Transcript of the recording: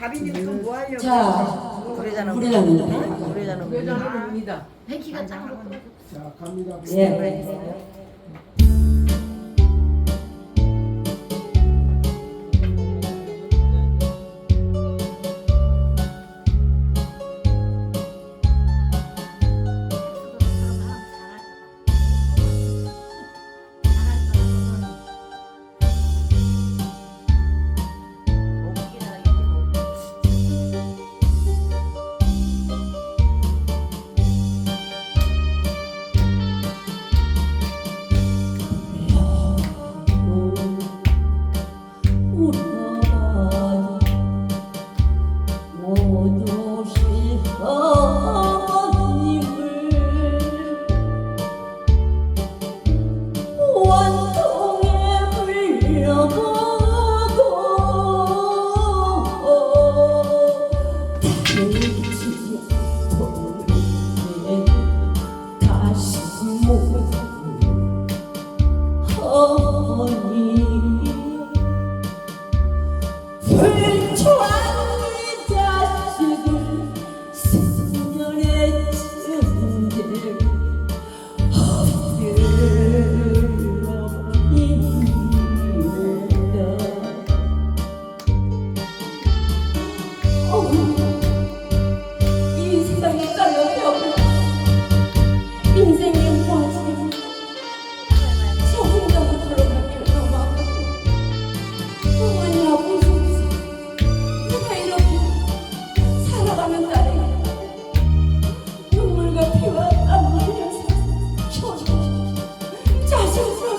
가비님 또뭐 하려고? 자, 노래자는 부르자는 노래자는 여자는 옵니다. 백희가 짱으로 자 갑니다. 예. 如果 사랑하는 딸이 눈물과 피와 땀을 흘려서 저저 자수서